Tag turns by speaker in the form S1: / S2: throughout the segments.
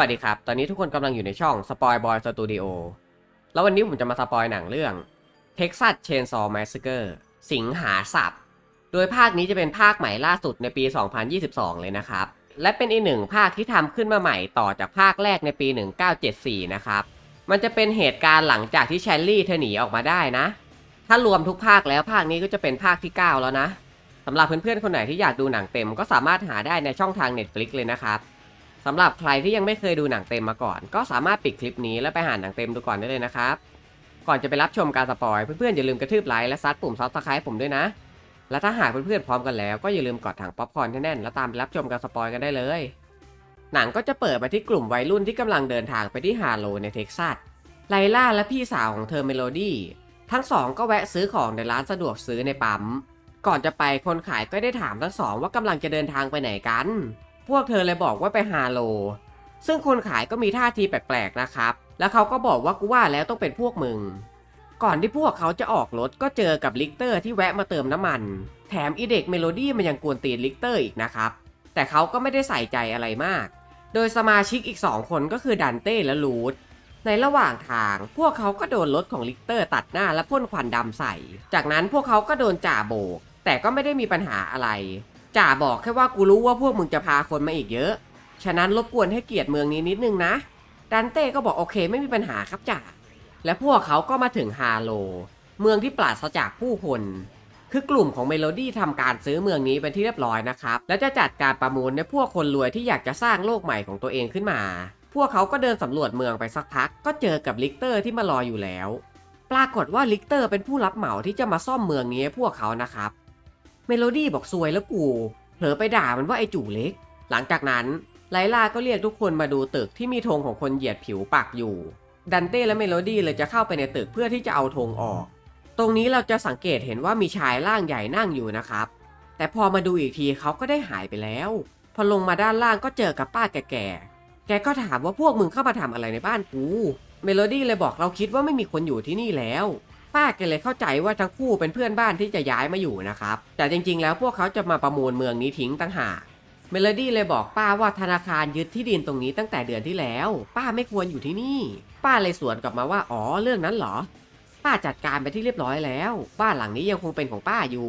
S1: วัสดีครับ ตอนนี้ทุกคนกำลังอยู่ในช่อง Spoil Boy Studio แล้ววันนี้ผมจะมาสปอยหนังเรื่อง Texas Chainsaw Massacre สิงหาสับโดยภาคนี้จะเป็นภาคใหม่ล่าสุดในปี 2022 เลยนะครับ และเป็นอีกหนึ่งภาคที่ทำขึ้นมาใหม่ต่อจากภาคแรกในปี 1974 นะครับ มันจะเป็นเหตุการณ์หลังจากที่แชลลี่เธอหนีออกมาได้นะ ถ้ารวมทุกภาคแล้วภาคนี้ก็จะเป็นภาคที่ 9 แล้วนะสำหรับเพื่อนๆคนไหนที่อยากดูหนังเต็มก็สามารถหาได้ในช่องทาง Netflix เลยนะครับ สำหรับใครที่ยังไม่เคยดูหนังเต็มมาก่อน ก็สามารถปิดคลิปนี้แล้วไปหาหนังเต็มดูก่อนได้เลยนะครับ ก่อนจะไปรับชมการสปอยเพื่อนๆอย่าลืมกระทืบไลค์และซัดปุ่มซับสไครป์ผมด้วยนะ และถ้าหากเพื่อนๆพร้อมกันแล้วก็อย่าลืมกดถังป๊อปคอร์นให้แน่นแล้วตามไปรับชมการสปอยกันได้เลย หนังก็จะเปิดมาที่กลุ่มวัยรุ่นที่กำลังเดินทางไปที่ฮาโลในเท็กซัสไลล่าและพี่สาวของเธอเมโลดี้ทั้งสองก็แวะซื้อของในร้านสะดวกซื้อในปั๊มก่อนจะไปคนขายก็ได้ถามทั้งสองว่ากำลังจะเดินทางไปไหนกัน พวกเธอเลยบอกว่าไปฮาโล ซึ่งคนขายก็มีท่าทีแปลกๆนะครับ แล้วเขาก็บอกว่ากูว่าแล้วต้องเป็นพวกมึง ก่อนที่พวกเขาจะออกรถก็เจอกับลิกเตอร์ที่แวะมาเติมน้ำมัน แถมอีเด็กเมโลดี้มันยังกวนตีนลิกเตอร์อีกนะครับ แต่เขาก็ไม่ได้ใส่ใจอะไรมาก โดยสมาชิกอีก2คนก็คือดันเต้และลูดในระหว่างทางพวกเขาก็โดนรถของลิกเตอร์ตัดหน้าและพ่นควันดำใส่ จากนั้นพวกเขาก็โดนจ่าโบก แต่ก็ไม่ได้มีปัญหาอะไร จ่าบอกแค่ว่ากูรู้ว่าพวกมึงจะพาคนมาอีกเยอะ ฉะนั้นรบกวนให้เกียรติเมืองนี้นิดนึงนะ ดันเต้ก็บอกโอเคไม่มีปัญหาครับจ่า และพวกเขาก็มาถึงฮาโล เมืองที่ปราศจากผู้คน คือกลุ่มของเมโลดี้ทำการซื้อเมืองนี้เป็นที่เรียบร้อยนะครับ และจะจัดการประมูลในพวกคนรวยที่อยากจะสร้างโลกใหม่ของตัวเองขึ้นมา พวกเขาก็เดินสำรวจเมืองไปสักพัก ก็เจอกับลิกเตอร์ที่มารออยู่แล้ว ปรากฏว่าลิกเตอร์เป็นผู้รับเหมาที่จะมาซ่อมเมืองนี้ให้พวกเขานะครับ เมโลดี้บอกซวยแล้วกูเผลอไปด่ามันว่าไอจู่เล็ก หลังจากนั้นไลล่าก็เรียกทุกคนมาดูตึกที่มีธงของคนเหยียดผิวปักอยู่ ดันเต้และเมโลดี้เลยจะเข้าไปในตึกเพื่อที่จะเอาธงออก ตรงนี้เราจะสังเกตเห็นว่ามีชายร่างใหญ่นั่งอยู่นะครับ แต่พอมาดูอีกทีเขาก็ได้หายไปแล้ว พอลงมาด้านล่างก็เจอกับป้าแก่ๆ แกก็ถามว่าพวกมึงเข้ามาทำอะไรในบ้านกู เมโลดี้เลยบอกเราคิดว่าไม่มีคนอยู่ที่นี่แล้ว ป้าแกเลยเข้าใจว่าทั้งคู่เป็นเพื่อนบ้านที่จะย้ายมาอยู่นะครับ แต่จริงๆ แล้วพวกเขาจะมาประมูลเมืองนี้ทิ้งต่างหาก เมโลดี้เลยบอกป้าว่าธนาคารยึดที่ดินตรงนี้ตั้งแต่เดือนที่แล้ว ป้าไม่ควรอยู่ที่นี่ ป้าเลยสวนกลับมาว่าอ๋อเรื่องนั้นเหรอ ป้าจัดการไปที่เรียบร้อยแล้ว บ้านหลังนี้ยังคงเป็นของป้าอยู่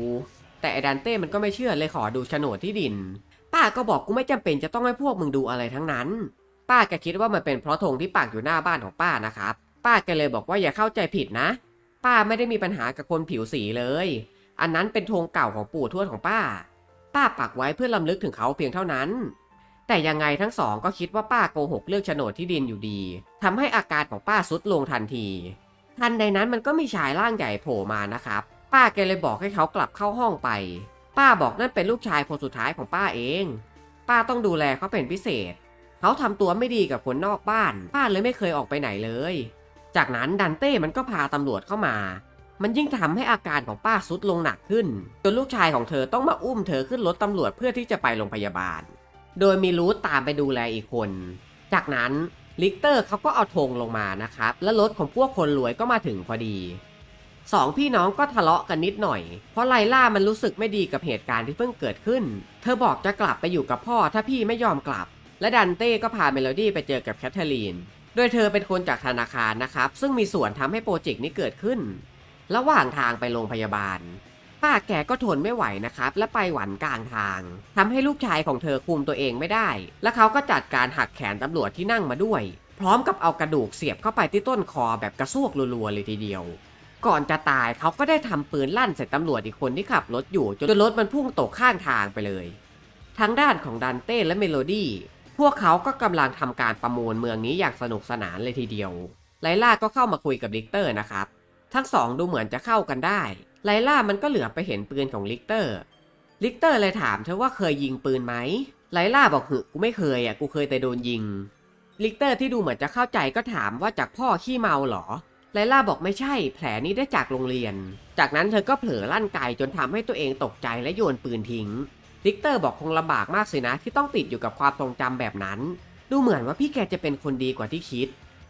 S1: แต่ไอดันเต้มันก็ไม่เชื่อเลยขอดูโฉนดที่ดิน ป้าก็บอกกูไม่จำเป็นจะต้องให้พวกมึงดูอะไรทั้งนั้น ป้าแกคิดว่ามันเป็นเพราะธงที่ปักอยู่หน้าบ้านของป้านะครับ ป้าแกเลยบอกว่าอย่าเข้าใจผิดนะ ป้าไม่ได้มีปัญหากับคนผิวสีเลย อันนั้นเป็นธงเก่าของปู่ทวดของป้า ป้าปักไว้เพื่อลำลึกถึงเขาเพียงเท่านั้น แต่ยังไงทั้งสองก็คิดว่าป้าโกหกเรื่องโฉนดที่ดินอยู่ดีทำให้อาการของป้าสุดลงทันที ทันใดนั้นมันก็มีชายร่างใหญ่โผล่มานะครับ ป้าแกเลยบอกให้เขากลับเข้าห้องไป ป้าบอกนั่นเป็นลูกชายคนสุดท้ายของป้าเอง ป้าต้องดูแลเขาเป็นพิเศษ เขาทำตัวไม่ดีกับคนนอกบ้าน ป้าเลยไม่เคยออกไปไหนเลย จากนั้นดันเต้มันก็พาตำรวจเข้ามา มันยิ่งทำให้อาการของป้าสุดลงหนักขึ้น จนลูกชายของเธอต้องมาอุ้มเธอขึ้นรถตำรวจเพื่อที่จะไปโรงพยาบาล โดยมีรูทตามไปดูแลอีกคน จากนั้นลิกเตอร์เขาก็เอาธงลงมานะครับ และรถของพวกคนรวยก็มาถึงพอดีสองพี่น้องก็ทะเลาะกันนิดหน่อย เพราะไลล่ามันรู้สึกไม่ดีกับเหตุการณ์ที่เพิ่งเกิดขึ้น เธอบอกจะกลับไปอยู่กับพ่อถ้าพี่ไม่ยอมกลับ และดันเต้ก็พาเมโลดี้ไปเจอกับแคทเธอรีน ดยเธอเป็นคนจากธนาคารนะครับ ซึ่งมีส่วนทำให้โปรเจกต์นี้เกิดขึ้น ระหว่างทางไปโรงพยาบาล ป้าแกก็ทนไม่ไหวนะครับ และไปหวันกลางทางทำให้ลูกชายของเธอคุมตัวเองไม่ได้ และเขาก็จัดการหักแขนตำรวจที่นั่งมาด้วย พร้อมกับเอากระดูกเสียบเข้าไปที่ต้นคอแบบกระซวกรัวๆเลยทีเดียว ก่อนจะตายเขาก็ได้ทำปืนลั่นใส่ตำรวจอีกคนที่ขับรถอยู่จนรถมันพุ่งตกข้างทางไปเลยทางด้านของดันเต้และเมโลดี้ พวกเขาก็กำลังทำการประมูลเมืองนี้อย่างสนุกสนานเลยทีเดียว ไลล่าก็เข้ามาคุยกับลิกเตอร์นะครับ ทั้งสองดูเหมือนจะเข้ากันได้ ไลล่ามันก็เหลือไปเห็นปืนของลิกเตอร์ ลิกเตอร์เลยถามเธอว่าเคยยิงปืนไหม ไลล่าบอกหึกูไม่เคยอะกูเคยแต่โดนยิง ลิกเตอร์ที่ดูเหมือนจะเข้าใจก็ถามว่าจากพ่อขี้เมาเหรอ ไลล่าบอกไม่ใช่ แผลนี้ได้จากโรงเรียน จากนั้นเธอก็เผลอลั่นไกจนทำให้ตัวเองตกใจและโยนปืนทิ้ง ลิกเตอร์บอกคงลำบากมากสินะที่ต้องติดอยู่กับความทรงจำแบบนั้น ดูเหมือนว่าพี่แกจะเป็นคนดีกว่าที่คิด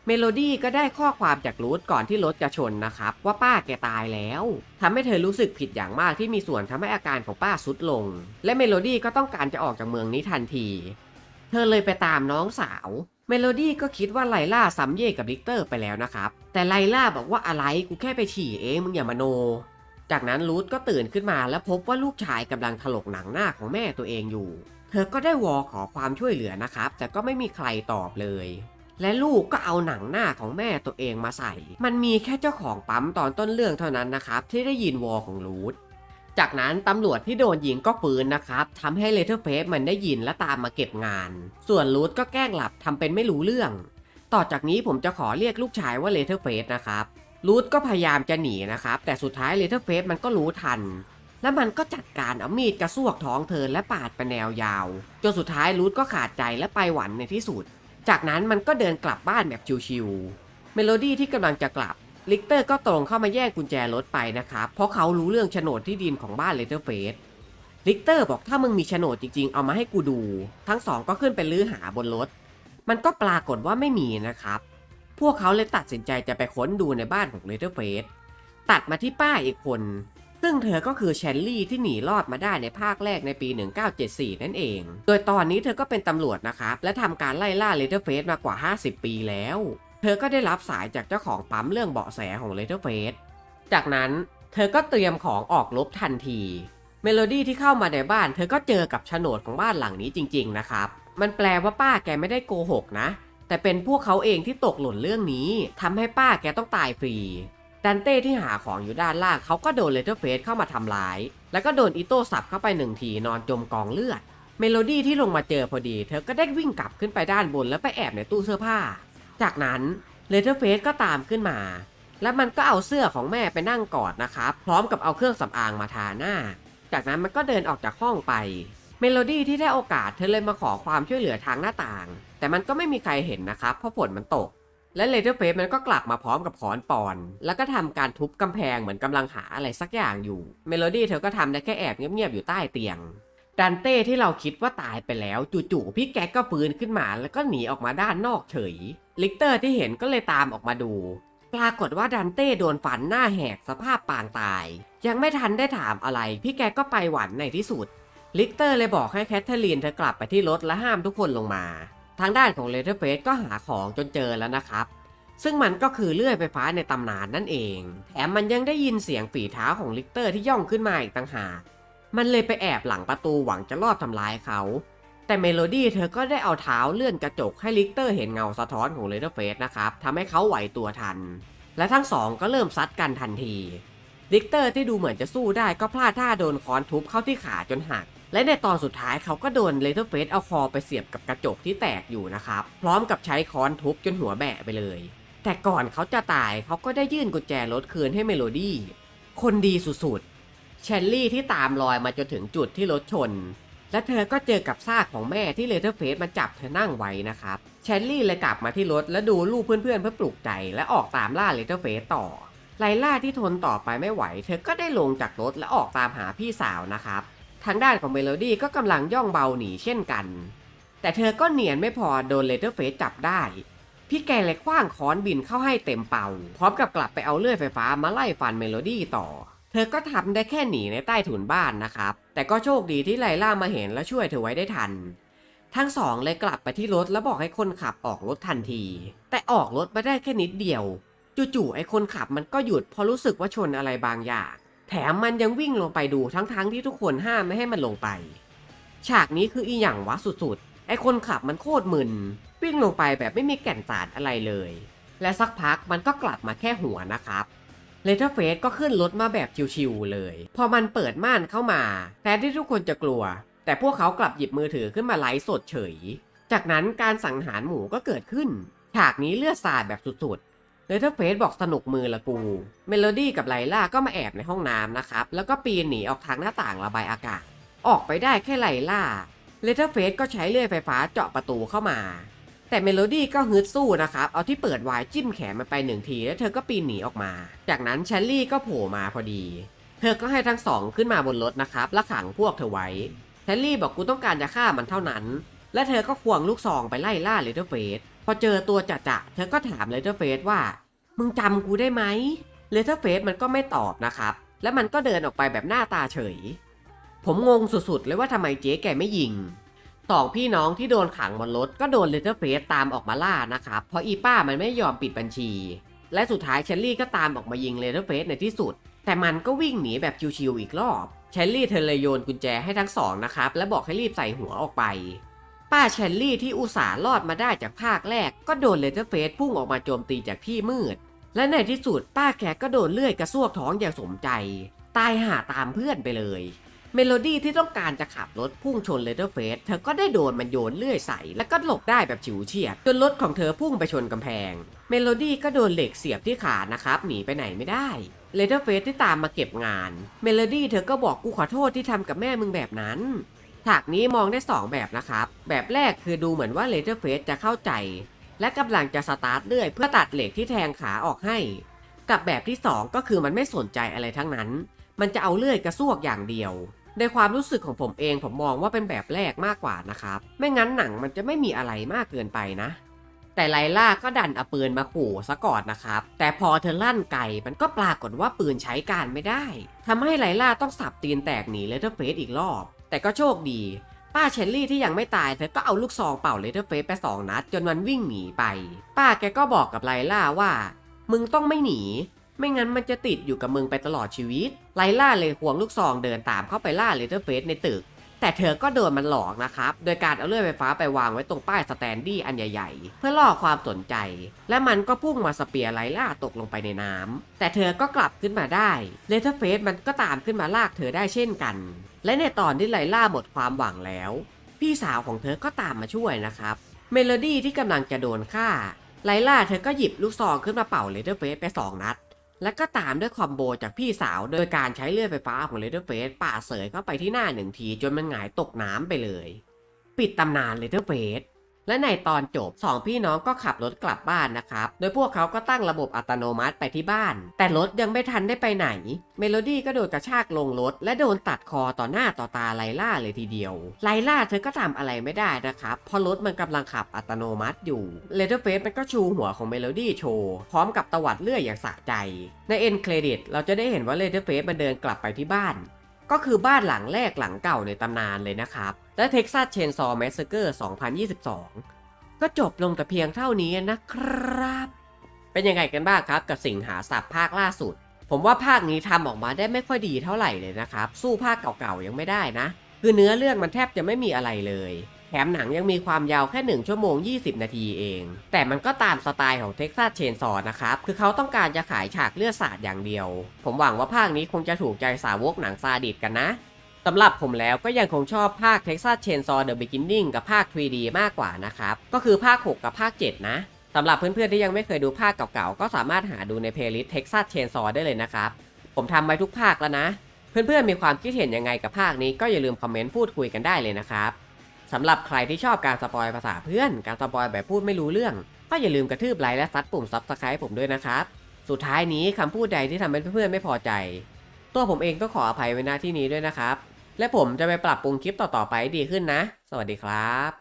S1: เมโลดี้ก็ได้ข้อความจากรูทก่อนที่รถจะชนนะครับ ว่าป้าแกตายแล้วทำให้เธอรู้สึกผิดอย่างมากที่มีส่วนทำให้อาการของป้าสุดลง และเมโลดี้ก็ต้องการจะออกจากเมืองนี้ทันที เธอเลยไปตามน้องสาว เมโลดี้ก็คิดว่าไลล่าซ้ำเย่กับลิกเตอร์ไปแล้วนะครับแต่ไลล่าบอกว่าอะไรกูแค่ไปฉี่เองมึงอย่ามาโน จากนั้นรูทก็ตื่นขึ้นมาแล้วพบว่าลูกชายกำลังถลกหนังหน้าของแม่ตัวเองอยู่ เธอก็ได้วอขอความช่วยเหลือนะครับ แต่ก็ไม่มีใครตอบเลย และลูกก็เอาหนังหน้าของแม่ตัวเองมาใส่ มันมีแค่เจ้าของปั๊มตอนต้นเรื่องเท่านั้นนะครับที่ได้ยินวอของรูทจากนั้นตำรวจที่โดนยิงก็ฟื้นนะครับทำให้เลเทอร์เฟสมันได้ยินและตามมาเก็บงาน ส่วนรูทก็แกล้งหลับทำเป็นไม่รู้เรื่อง ต่อจากนี้ผมจะขอเรียกลูกชายว่าเลเทอร์เฟสนะครับ รูทก็พยายามจะหนีนะครับ แต่สุดท้ายเลเทอร์เฟสมันก็รู้ทัน และมันก็จัดการเอามีดกระซวกท้องเธอและปาดไปแนวยาว จนสุดท้ายรูทก็ขาดใจและไปหวันในที่สุด จากนั้นมันก็เดินกลับบ้านแบบชิวๆเมโลดี้ที่กำลังจะกลับลิกเตอร์ก็ตรงเข้ามาแย่งกุญแจรถไปนะครับ เพราะเขารู้เรื่องโฉนดที่ดินของบ้านเลเทอร์เฟสลิกเตอร์บอกถ้ามึงมีโฉนดจริงๆ เอามาให้กูดู ทั้งสองก็ขึ้นไปลื้อหาบนรถ มันก็ปรากฏว่าไม่มีนะครับ พวกเขาเลยตัดสินใจจะไปค้นดูในบ้านของเลเทอร์เฟสตัดมาที่ป้าอีกคน ซึ่งเธอก็คือแชนลี่ที่หนีรอดมาได้ในภาคแรกในปี 1974 นั่นเอง โดยตอนนี้เธอก็เป็นตำรวจนะครับ และทำการไล่ล่าเลเทอร์เฟสมากว่า 50 ปีแล้ว เธอก็ได้รับสายจากเจ้าของปั๊มเรื่องเบาะแสของเลเทอร์เฟสจากนั้นเธอก็เตรียมของออกลบทันที เมโลดี้ที่เข้ามาในบ้าน เธอก็เจอกับโฉนดของบ้านหลังนี้จริง ๆ นะครับ มันแปลว่าป้าแกไม่ได้โกหกนะ แต่เป็นพวกเขาเองที่ตกหล่นเรื่องนี้ทำให้ป้าแกต้องตายฟรีดันเต้ที่หาของอยู่ด้านล่างเขาก็โดนเลเทอร์เฟสเข้ามาทำร้าย แล้วก็โดนอิโต้สับเข้าไปหนึ่งทีนอนจมกองเลือด เมโลดี้ที่ลงมาเจอพอดี เธอก็ได้วิ่งกลับขึ้นไปด้านบนแล้วไปแอบในตู้เสื้อผ้า จากนั้นเลเทอร์เฟสก็ตามขึ้นมา แล้วมันก็เอาเสื้อของแม่ไปนั่งกอดนะครับพร้อมกับเอาเครื่องสำอางมาทาหน้า จากนั้นมันก็เดินออกจากห้องไป เมโลดี้ที่ได้โอกาสเธอเลยมาขอความช่วยเหลือทางหน้าต่าง แต่มันก็ไม่มีใครเห็นนะครับ เพราะฝนมันตก และเลเทอร์เฟสมันก็กลับมาพร้อมกับขอนปอน แล้วก็ทำการทุบกำแพงเหมือนกำลังหาอะไรสักอย่างอยู่ เมโลดี้เธอก็ทำได้แค่แอบเงียบๆอยู่ใต้เตียงดันเต้ที่เราคิดว่าตายไปแล้วจู่ๆพี่แก๊กก็ฟื้นขึ้นมาแล้วก็หนีออกมาด้านนอกเฉย ลิกเตอร์ที่เห็นก็เลยตามออกมาดู ปรากฏว่าดันเต้โดนฟันหน้าแหกสภาพปางตาย ยังไม่ทันได้ถามอะไร พี่แกก็ไปหวันในที่สุด ลิกเตอร์เลยบอกให้แคทเธอรีนเธอกลับไปที่รถและห้ามทุกคนลงมา ทางด้านของเลเทอร์เฟสก็หาของจนเจอแล้วนะครับ ซึ่งมันก็คือเลื่อยไฟฟ้าในตำนานนั่นเอง แถมมันยังได้ยินเสียงฝีเท้าของลิกเตอร์ที่ย่องขึ้นมาอีกต่างหากมันเลยไปแอบหลังประตูหวังจะลอบทำร้ายเขา แต่เมโลดี้เธอก็ได้เอาเท้าเลื่อนกระจกให้ลิกเตอร์เห็นเงาสะท้อนของเลเทอร์เฟสนะครับทำให้เขาไหวตัวทัน และทั้งสองก็เริ่มซัดกันทันทีลิกเตอร์ที่ดูเหมือนจะสู้ได้ก็พลาดท่าโดนค้อนทุบเข้าที่ขาจนหัก และในตอนสุดท้ายเขาก็โดนเลเทอร์เฟสเอาคอไปเสียบกับกระจกที่แตกอยู่นะครับ พร้อมกับใช้ค้อนทุบจนหัวแบะไปเลย แต่ก่อนเขาจะตายเขาก็ได้ยื่นกุญแจรถคืนให้เมโลดี้ คนดีสุดๆเชลลี่ที่ตามรอยมาจนถึงจุดที่รถชน และเธอก็เจอกับซากของแม่ที่เลเทอร์เฟสมาจับเธอนั่งไว้นะครับเชลลี่เลยกลับมาที่รถและดูลูกเพื่อนๆเพื่อปลุกใจและออกตามล่าเลเทอร์เฟสต่อไลล่าที่ทนต่อไปไม่ไหว เธอก็ได้ลงจากรถและออกตามหาพี่สาวนะครับ ทางด้านของเมโลดี้ก็กำลังย่องเบาหนีเช่นกัน แต่เธอก็เนียนไม่พอโดนเลเทอร์เฟสจับได้ พี่แกเลยคว้างค้อนบินเข้าให้เต็มเป่า พร้อมกับกลับไปเอาเลื่อยไฟฟ้ามาไล่ฟันเมโลดี้ต่อ เธอก็ทำได้แค่หนีในใต้ถุนบ้านนะครับ แต่ก็โชคดีที่ไลล่ามาเห็นและช่วยเธอไว้ได้ทัน ทั้งสองเลยกลับไปที่รถแล้วบอกให้คนขับออกรถทันที แต่ออกรถมาได้แค่นิดเดียวจู่ๆไอ้คนขับมันก็หยุดเพราะรู้สึกว่าชนอะไรบางอย่าง แถมมันยังวิ่งลงไปดูทั้งๆที่ทุกคนห้ามไม่ให้มันลงไป ฉากนี้คืออีหยังวะสุดๆ ไอ้คนขับมันโคตรมึน วิ่งลงไปแบบไม่มีแก่นสารอะไรเลย และสักพักมันก็กลับมาแค่หัวนะครับเลเทอร์เฟสก็ขึ้นรถมาแบบชิวๆเลย พอมันเปิดม่านเข้ามาแต่ที่ทุกคนจะกลัว แต่พวกเขากลับหยิบมือถือขึ้นมาไลฟ์สดเฉย จากนั้นการสังหารหมูก็เกิดขึ้น ฉากนี้เลือดสาดแบบสุดๆ เลเทอร์เฟสบอกสนุกมือละกู เมโลดี้กับไลล่าก็มาแอบในห้องน้ำนะครับ แล้วก็ปีนหนีออกทางหน้าต่างระบายอากาศ ออกไปได้แค่ไลล่าเลเทอร์เฟสก็ใช้เลื่อยไฟฟ้าเจาะประตูเข้ามา แต่เมโลดี้ก็ฮึดสู้นะครับ เอาที่เปิดวายจิ้มแขนมันไปหนึ่งที แล้วเธอก็ปีนหนีออกมา จากนั้นแชลลี่ก็โผล่มาพอดี เธอก็ให้ทั้งสองขึ้นมาบนรถนะครับแล้วขังพวกเธอไว้แชลลี่บอกกูต้องการจะฆ่ามันเท่านั้น และเธอก็ควงลูกซองไปไล่ล่าเลเทอร์เฟสพอเจอตัวจะจะๆเธอก็ถามเลเทอร์เฟสว่า มึงจำกูได้ไหมเลเทอร์เฟสมันก็ไม่ตอบนะครับ แล้วมันก็เดินออกไปแบบหน้าตาเฉย ผมงงสุดๆเลยว่าทำไมเจ๊แกไม่ยิงสองพี่น้องที่โดนขังบนรถก็โดนเลเทอร์เฟสตามออกมาล่านะครับ เพราะอีป้ามันไม่ยอมปิดบัญชี และสุดท้ายเชลลี่ก็ตามออกมายิงเลเทอร์เฟสในที่สุด แต่มันก็วิ่งหนีแบบชิวๆอีกรอบเชลลี่เธอเลยโยนกุญแจให้ทั้งสองนะครับ และบอกให้รีบใส่หัวออกไป ป้าเชลลี่ที่อุตส่าห์รอดมาได้จากภาคแรก ก็โดนเลเทอร์เฟสพุ่งออกมาโจมตีจากที่มืด และในที่สุดป้าแกก็โดนเลื่อยกระซวกท้องอย่างสมใจ ตายห่าตามเพื่อนไปเลย เมโลดี้ที่ต้องการจะขับรถพุ่งชนเลเทอร์เฟสเธอก็ได้โดนมันโยนเลื่อยใส่ แล้วก็หลบได้แบบฉิวเฉียดจนรถของเธอพุ่งไปชนกำแพง เมโลดี้ก็โดนเหล็กเสียบที่ขานะครับหนีไปไหนไม่ได้เลเทอร์เฟสที่ตามมาเก็บงาน เมโลดี้เธอก็บอกกูขอโทษที่ทำกับแม่มึงแบบนั้น ฉากนี้มองได้ 2 แบบนะครับ แบบแรกคือดูเหมือนว่าเลเทอร์เฟสจะเข้าใจ และกำลังจะสตาร์ทเลื่อยเพื่อตัดเหล็กที่แทงขาออกให้ กับแบบที่ 2 ก็คือมันไม่สนใจอะไรทั้งนั้น มันจะเอาเลื่อยกระซวกอย่างเดียว ในความรู้สึกของผมเองผมมองว่าเป็นแบบแรกมากกว่านะครับ ไม่งั้นหนังมันจะไม่มีอะไรมากเกินไปนะ แต่ไลล่าก็ดันเอาปืนมาขู่ซะก่อนนะครับ แต่พอเธอลั่นไกมันก็ปรากฏว่าปืนใช้การไม่ได้ทำให้ไลล่าต้องสับตีนแตกหนีเลเทอร์เฟสอีกรอบ แต่ก็โชคดี ป้าเชลลี่ที่ยังไม่ตายเธอก็เอาลูกซองเป่าเลเทอร์เฟสไปสองนัด จนมันวิ่งหนีไป ป้าแกก็บอกกับไลล่าว่า มึงต้องไม่หนี ไม่งั้นมันจะติดอยู่กับมึงไปตลอดชีวิต ไลล่าเลยควงลูกซองเดินตามเข้าไปล่าเลเทอร์เฟสในตึก แต่เธอก็โดนมันหลอกนะครับ โดยการเอาเลื่อยไฟฟ้าไปวางไว้ตรงป้ายสแตนดี้อันใหญ่ๆ เพื่อล่อความสนใจ และมันก็พุ่งมาสเปียร์ไลล่าตกลงไปในน้ำแต่เธอก็กลับขึ้นมาได้เลเทอร์เฟสมันก็ตามขึ้นมาลากเธอได้เช่นกัน และในตอนที่ไลล่าหมดความหวังแล้ว พี่สาวของเธอก็ตามมาช่วยนะครับ เมโลดี้ที่กำลังจะโดนฆ่า ไลล่าเธอก็หยิบลูกซองขึ้นมาเป่าเลเทอร์เฟสไปสองนัด แล้วก็ตามด้วยคอมโบจากพี่สาวโดยการใช้เลื่อยไฟฟ้าของเลเทอร์เฟสป่าเสยเข้าไปที่หน้าหนึ่งทีจนมันหงายตกน้ำไปเลย ปิดตำนานเลเทอร์เฟส และในตอนจบสองพี่น้องก็ขับรถกลับบ้านนะครับ โดยพวกเขาก็ตั้งระบบอัตโนมัติไปที่บ้าน แต่รถยังไม่ทันได้ไปไหน เมโลดี้ก็โดนกระชากลงรถ และโดนตัดคอต่อหน้าต่อตาไลล่าเลยทีเดียว ไลล่าเธอก็ทำอะไรไม่ได้นะครับ เพราะรถมันกำลังขับอัตโนมัติอยู่ เลเทอร์เฟสมันก็ชูหัวของเมโลดี้โชว์ พร้อมกับตวัดเลื่อยอย่างสะใจ ในเอ็นเครดิตเราจะได้เห็นว่าเลเทอร์เฟสมันเดินกลับไปที่บ้าน ก็คือบ้านหลังแรกหลังเก่าในตำนานเลยนะครับ และ Texas Chainsaw Massacre 2022 ก็จบลงแต่เพียงเท่านี้นะครับ เป็นยังไงกันบ้างครับกับสิงหาสับภาคล่าสุด ผมว่าภาคนี้ทำออกมาได้ไม่ค่อยดีเท่าไหร่เลยนะครับ สู้ภาคเก่าๆยังไม่ได้นะ คือเนื้อเรื่องมันแทบจะไม่มีอะไรเลย แถมหนังยังมีความยาวแค่ 1 ชั่วโมง 20 นาทีเอง แต่มันก็ตามสไตล์ของ Texas Chainsaw นะครับ คือเขาต้องการจะขายฉากเลือดสาดอย่างเดียว ผมหวังว่าภาคนี้คงจะถูกใจสาวกหนังซาดิสกันนะสำหรับผมแล้วก็ยังคงชอบภาค Texas Chainsaw The Beginning กับภาค 3D มากกว่านะครับ ก็คือภาค 6 กับภาค 7 นะสำหรับเพื่อนๆที่ยังไม่เคยดูภาคเก่าๆ ก็สามารถหาดูในเพลย์ลิสต์ Texas Chainsaw ได้เลยนะครับ ผมทำไว้ทุกภาคแล้วนะ เพื่อนๆมีความคิดเห็นยังไงกับภาคนี้ก็อย่าลืมคอมเมนต์พูดคุยกันได้เลยนะครับ สำหรับใครที่ชอบการสปอยภาษาเพื่อน การสปอยแบบพูดไม่รู้เรื่อง ก็อย่าลืมกระทืบไลค์และซัดปุ่ม Subscribe ผมด้วยนะครับ สุดท้ายนี้คำพูดใดที่ทำให้เพื่อนๆไม่พอใจ ตัวผมเองก็ขออภัยไว้หน้าที่นี้ด้วยนะครับ และผมจะไปปรับปรุงคลิปต่อๆไปดีขึ้นนะ สวัสดีครับ